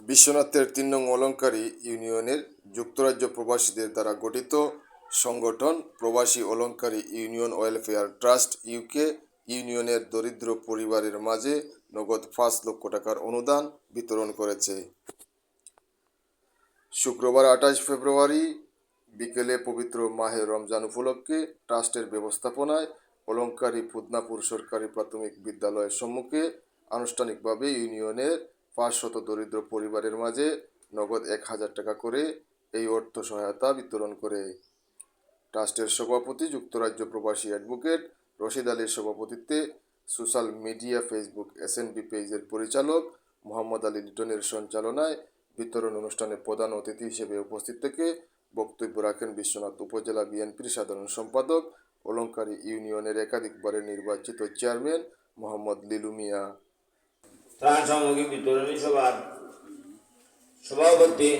বিশ্বনাথের তিন নং অলঙ্কারী ইউনিয়নের যুক্তরাজ্য প্রবাসীদের দ্বারা গঠিত সংগঠন প্রবাসী Alankari union welfare trust UK ইউনিয়নের দরিদ্র পরিবারের মাঝে নগদ পাঁচ লক্ষ টাকার অনুদান বিতরণ করেছে। শুক্রবার আঠাশ ফেব্রুয়ারি বিকেলে পবিত্র মাহে রমজান উপলক্ষে ট্রাস্টের ব্যবস্থাপনায় অলঙ্কারী পুদনাপুর সরকারি প্রাথমিক বিদ্যালয়ের সম্মুখে আনুষ্ঠানিকভাবে ইউনিয়নের পাঁচশত দরিদ্র পরিবারের মাঝে নগদ এক হাজার টাকা করে এই অর্থ সহায়তা বিতরণ করে। ট্রাস্টের সভাপতি, যুক্তরাজ্য প্রবাসী অ্যাডভোকেট রশিদ আলীর সভাপতিত্বে সোশ্যাল মিডিয়া, ফেসবুক এসএনবি পেজের পরিচালক মোহাম্মদ আলী লিটনের সঞ্চালনায় বিতরণ অনুষ্ঠানে প্রধান অতিথি হিসেবে উপস্থিত থেকে বক্তব্য রাখেন বিশ্বনাথ উপজেলা বিএনপির সাধারণ সম্পাদক অলঙ্কারী ইউনিয়নের একাধিকবারের নির্বাচিত চেয়ারম্যান মোহাম্মদ লিলু মিয়া। ত্রাণ সামগ্রী বিতরণী সভার সভাপতি,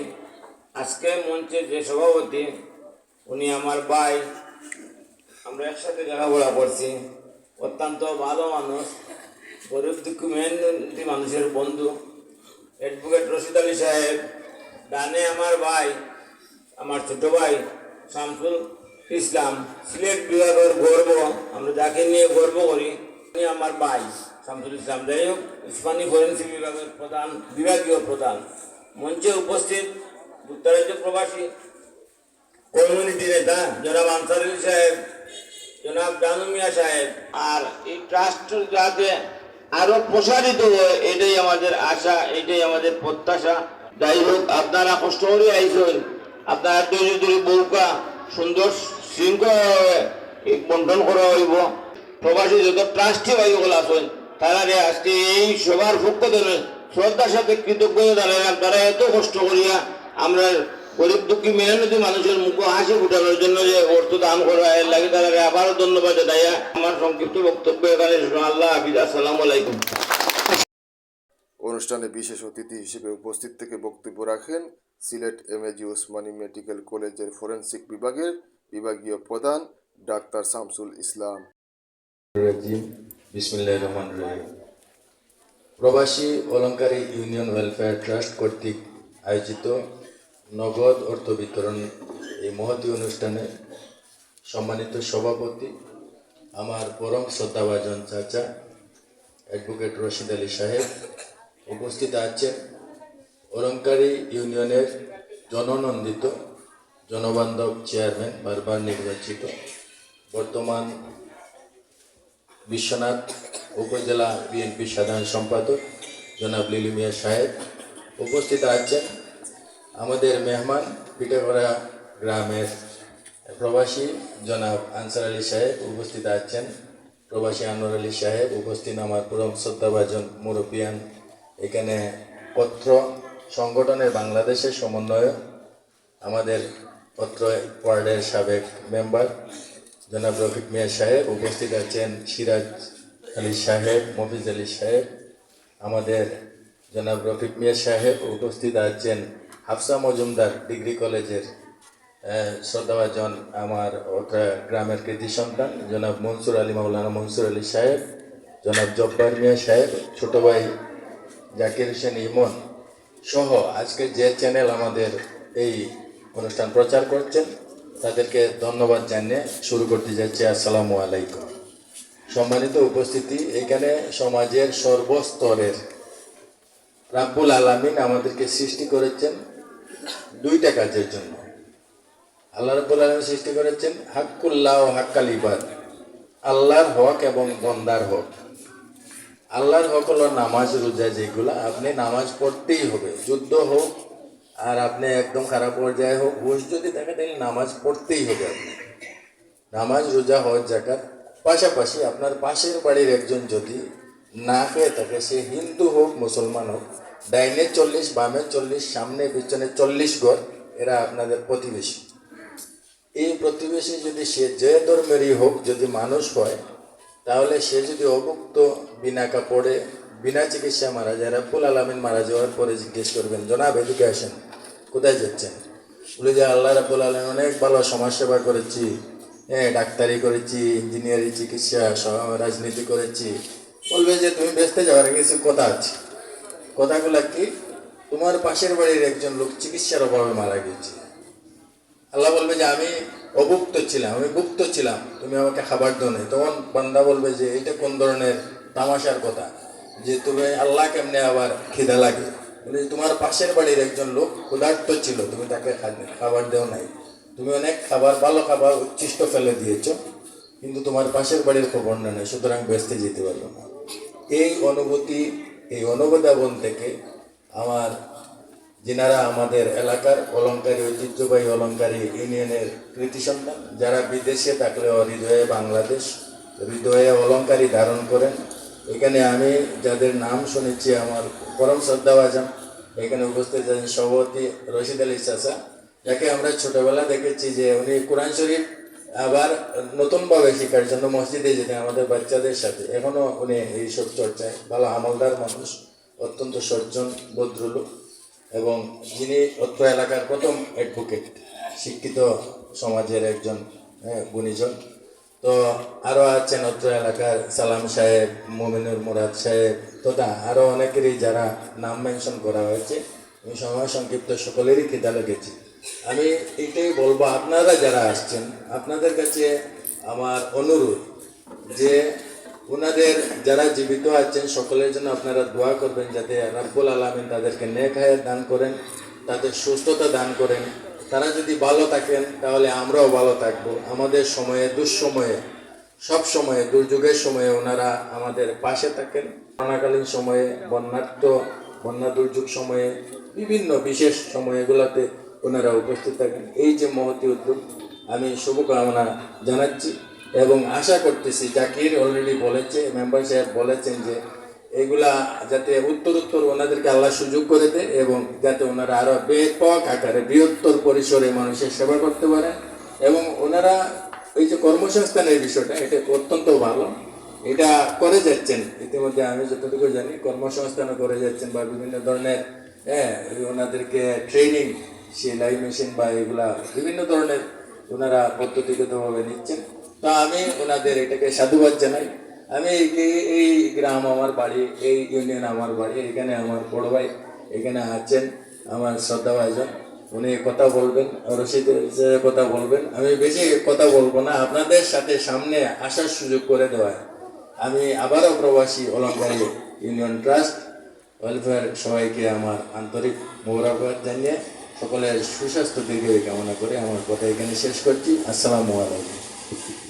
আজকে মঞ্চে যে সভাপতি, উনি আমার ভাই। আমরা একসাথে লেখাপড়া করছি। অত্যন্ত ভালো মানুষ, গরিব দুঃখ, মেহনতি মানুষের বন্ধু। অ্যাডভোকেট রশিদ আলী সাহেব, ডানে আমার ভাই, আমার ছোট ভাই শামসুল ইসলাম, সিলেট বিভাগের গর্ব। আমরা যাকে নিয়ে গর্ব করি, উনি আমার ভাই। শামসুল ইসলাম যাই হোক ইসমানি ফরেন্সিক বিভাগের প্রধান, বিভাগীয় প্রধান। মঞ্চে উপস্থিত যুক্তরাজ্য প্রবাসী, কমিউনিটি নেতা, জনাব আনসার সাহেব, জনাব জানু মিয়া সাহেব। আর এই ট্রাস্ট যাতে আরও প্রসারিত হয়, এটাই আমাদের আশা, এটাই আমাদের প্রত্যাশা। যাই হোক, আপনারা কষ্ট করে আইসেন আপনারা তৈরি তৈরি বউকা সুন্দর শৃঙ্খলা বন্টন করা হইব। প্রবাসী যত ট্রাস্টি ভাইগুলো আছেন তারা আজকে এই সবার পক্ষ শ্রদ্ধার সাথে কৃতজ্ঞতা জানালাম তারা এত কষ্ট করিয়া আমরা গরিব দুঃখী মেহনতি মানুষের মুখ হাসি ফুটানোর জন্য যে অর্থ দান করা এর লাগে তারা আবারও ধন্যবাদ জানাইয়া আমার সংক্ষিপ্ত বক্তব্য এখানে আল্লাহ হাফিজ আসসালামু আলাইকুম। অনুষ্ঠানে বিশেষ অতিথি হিসেবে উপস্থিত থেকে বক্তব্য রাখেন সিলেট এমএজি ওসমানী মেডিকেল কলেজের ফরেনসিক বিভাগের বিভাগীয় প্রধান ডাক্তার শামসুল ইসলাম। বিসমিল্লাহ রহমান রহিম। প্রবাসী অলঙ্কারী ইউনিয়ন ওয়েলফেয়ার ট্রাস্ট কর্তৃক আয়োজিত নগদ অর্থ বিতরণ এই মহতী অনুষ্ঠানে সম্মানিত সভাপতি, আমার পরম শ্রদ্ধাভাজন চাচা, অ্যাডভোকেট রশিদ আলী সাহেব উপস্থিত আছেন। অলঙ্কারী ইউনিয়নের জননন্দিত জনবান্ধব চেয়ারম্যান, বারবার নির্বাচিত বর্তমান বিশ্বনাথ উপজেলা বিএনপি সাধারণ সম্পাদক জনাব লিলু মিয়া সাহেব উপস্থিত আছেন আমাদের মেহমান পিঠাগড়া গ্রামের প্রবাসী জনাব আনসার আলী সাহেব উপস্থিত আছেন। প্রবাসী আনোয়ার আলী সাহেব উপস্থিত আমার পরম শ্রদ্ধাভাজন মুরব্বিয়ান। এখানে পত্র সংগঠনের বাংলাদেশের সমন্বয়ক, আমাদের পত্র ওয়ার্ডের সাবেক মেম্বার জনাব রফিক মিয়া সাহেব, উপস্থিত আছেন সিরাজ আলী সাহেব, মফিজ আলী সাহেব, আমাদের জনাব রফিক মিয়া সাহেব, উপস্থিত আছেন হাফসা মজুমদার ডিগ্রি কলেজের শ্রদ্ধাভাজন আমার ওটা গ্রামের কৃতি সন্তান, জনাব মনসুর আলী মাওলানা মনসুর আলী সাহেব, জনাব জব্বার মিয়া সাহেব, ছোট ভাই জাকির হোসেন ইমন সহ আজকে যে চ্যানেল আমাদের এই অনুষ্ঠান প্রচার করছেন তাদেরকে ধন্যবাদ জানিয়ে শুরু করতে যাচ্ছি। আসসালামু আলাইকুম। সম্মানিত উপস্থিতি, এখানে সমাজের সর্বস্তরের রাব্বুল আলামিন আমাদেরকে সৃষ্টি করেছেন দুইটা কাজের জন্য। আল্লাহ রাব্বুল আলামিন সৃষ্টি করেছেন হাক্কুল্লাহ ও হাক্কাল ইবাদ, আল্লাহর হক এবং বন্দার হক। আল্লাহর হক হলো নামাজ, রোজা যেগুলা, আপনি নামাজ পড়তেই হবে, যুদ্ধ হোক আর আপনি একদম খারাপ পর্যায়ে হোক, ঘুষ যদি থাকে, তাহলে নামাজ পড়তেই হবে আপনি। নামাজ, রোজা, হজ জাকাত পাশাপাশি আপনার পাশের বাড়ির একজন যদি না খেয়ে থাকে, সে হিন্দু হোক, মুসলমান হোক, ডাইনে চল্লিশ, বামে চল্লিশ, সামনে, পিছনে চল্লিশ ঘর, এরা আপনাদের প্রতিবেশী। এই প্রতিবেশী যদি সে যে ধর্মেরই হোক, যদি মানুষ হয়, তাহলে সে যদি অভুক্ত, বিনা কাপড়ে, বিনা চিকিৎসা মারা যায়, রাব্বুল আলমিন মারা যাওয়ার পরে জিজ্ঞেস করবেন, জনাব, এদিকে আসেন। কোথায় যাচ্ছেন? বলে যে আল্লাহ রাব্বুল আলম অনেক ভালো সমাজ সেবা করেছি। হ্যাঁ ডাক্তারি করেছি, ইঞ্জিনিয়ারিং, চিকিৎসা রাজনীতি করেছি। বলবে যে তুমি বেসতে যাওয়ার কিছু কথা আছে। কথাগুলো কি? তোমার পাশের বাড়ির একজন লোক চিকিৎসার অভাবে মারা গেছে। আল্লাহ বলবে যে আমি অভুক্ত ছিলাম, আমি ভুক্ত ছিলাম। তুমি আমাকে খাবার দাও তখন বান্দা বলবে যে এটা কোন ধরনের তামাশার কথা? যে তুমি আল্লাহ কেমনে আবার খিদা লাগে? বলে তোমার পাশের বাড়ির একজন লোক ক্ষুধার্ত ছিল, তুমি তাকে খাবার দেও নাই। তুমি অনেক খাবার, ভালো খাবার উচ্ছিষ্ট ফেলে দিয়েছ, কিন্তু তোমার পাশের বাড়ির খবর না, নেই, সুতরাং বেসতে যেতে পারব না। এই অনুভূতি, এই অনুবাদাবন থেকে আমার, যিনারা আমাদের এলাকার অলঙ্কারী ঐতিহ্যবাহী অলঙ্কারী ইউনিয়নের কৃতি সন্তান, যারা বিদেশে থাকলেও হৃদয়ে বাংলাদেশ, হৃদয়ে অলঙ্কারী ধারণ করেন এখানে আমি যাদের নাম শুনেছি আমার পরম শ্রদ্ধাভাজন। এখানে উপস্থিত আছেন সভাপতি রশিদ আলী চাচা যাকে আমরা ছোটবেলা দেখেছি যে উনি কোরআন শরীফ আবার নতুনভাবে শেখার জন্য মসজিদে যেতেন আমাদের বাচ্চাদের সাথে। এখনও উনি এইসব চর্চায় ভালো আমলদার মানুষ অত্যন্ত সজ্জন ভদ্রলোক এবং যিনি অত্র এলাকার প্রথম অ্যাডভোকেট শিক্ষিত সমাজের একজন হ্যাঁ, গুণীজন। তো আরও আছেন অত্র এলাকার সালাম সাহেব, মোমিনুর মুরাদ সাহেব তথা আরও অনেকেরই যারা নাম মেনশন করা হয়েছে। আমি সময় সংক্ষিপ্ত সকলেরই খিদা লেগেছি। আমি এটাই বলব, আপনারা যারা আসছেন, আপনাদের কাছে আমার অনুরোধ যে ওনাদের যারা জীবিত আছেন, সকলের জন্য আপনারা দোয়া করবেন যাতে রাব্বুল আলমিন তাদেরকে নেক হায়াত দান করেন, তাদের সুস্থতা দান করেন। তারা যদি ভালো থাকেন, তাহলে আমরাও ভালো থাকব। আমাদের সময়ে, দুঃসময়ে, সব সময়ে, দুর্যোগের সময়ে ওনারা আমাদের পাশে থাকেন। করোনাকালীন সময়ে বন্যার্থ বন্যা দুর্যোগ সময়ে, বিভিন্ন বিশেষ সময়গুলোতে ওনারা উপস্থিত থাকেন। এই যে মহতি উদ্যোগ, আমি শুভকামনা জানাচ্ছি এবং আশা করতেছি, জাকির অলরেডি বলেছে, মেম্বার সাহেব বলেছেন যে এগুলা যাতে উত্তর উত্তর ওনাদেরকে আল্লাহ সুযোগ করে দেয় এবং যাতে ওনারা আরও ব্যাপক আকারে বৃহত্তর পরিসরে মানুষের সেবা করতে পারেন এবং ওনারা এই যে কর্মসংস্থানের বিষয়টা, এটা অত্যন্ত ভালো। এটা করে যাচ্ছেন। ইতিমধ্যে আমি যতটুকু জানি, কর্মসংস্থানও করে যাচ্ছেন বা বিভিন্ন ধরনের হ্যাঁ ওনাদেরকে ট্রেনিং সেলাই মেশিন বা এগুলা বিভিন্ন ধরনের ওনারা পদ্ধতিগতভাবে নিচ্ছেন। তো আমি ওনাদের এটাকে সাধুবাদ জানাই। আমি এই- গ্রাম আমার বাড়ি, এই ইউনিয়ন আমার বাড়ি, এখানে আমার বড় ভাই এখানে আছেন, আমার শ্রদ্ধা ভাইজন। উনি কথা বলবেন রশিদের কথা বলবেন। আমি বেশি কথা বলব না, আপনাদের সাথে সামনে আসার সুযোগ করে দেওয়ায়। আমি আবারও প্রবাসী অলঙ্কারী ইউনিয়ন ট্রাস্ট, ওয়েলফেয়ার সবাইকে আমার আন্তরিক মোবারকবাদ জানিয়ে সকলের সুস্বাস্থ্য দিকে কামনা করে আমার কথা এখানে শেষ করছি। আসসালামু আলাইকুম।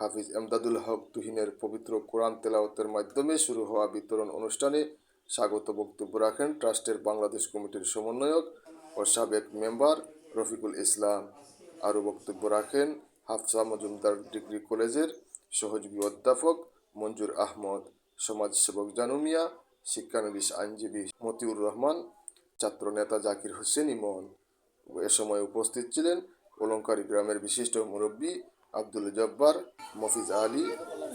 হাফিজ এমদাদুল হক তুহিনের পবিত্র কোরআন তেলাওয়াতের মাধ্যমে শুরু হওয়া বিতরণ অনুষ্ঠানে স্বাগত বক্তব্য রাখেন ট্রাস্টের বাংলাদেশ কমিটির সমন্বয়ক ও সাবেক মেম্বার রফিকুল ইসলাম। আরও বক্তব্য রাখেন হাফসা মজুমদার ডিগ্রি কলেজের সহযোগী অধ্যাপক মঞ্জুর আহমদ, সমাজসেবক জানু মিয়া, শিক্ষানবিশ আইনজীবী মতিউর রহমান ছাত্রনেতা জাকির হোসেন ইমন। এ সময় উপস্থিত ছিলেন অলঙ্কারী গ্রামের বিশিষ্ট মুরব্বী আব্দুল জব্বার, মফিজ আলী,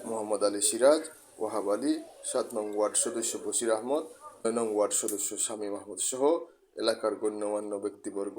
মোহাম্মদ আলী সিরাজ, ওয়াহাব আলী, সাত নং ওয়ার্ড সদস্য বশির আহমদ, নয় নং ওয়ার্ড সদস্য শামীম আহমদ সহ এলাকার গণ্যমান্য ব্যক্তিবর্গ।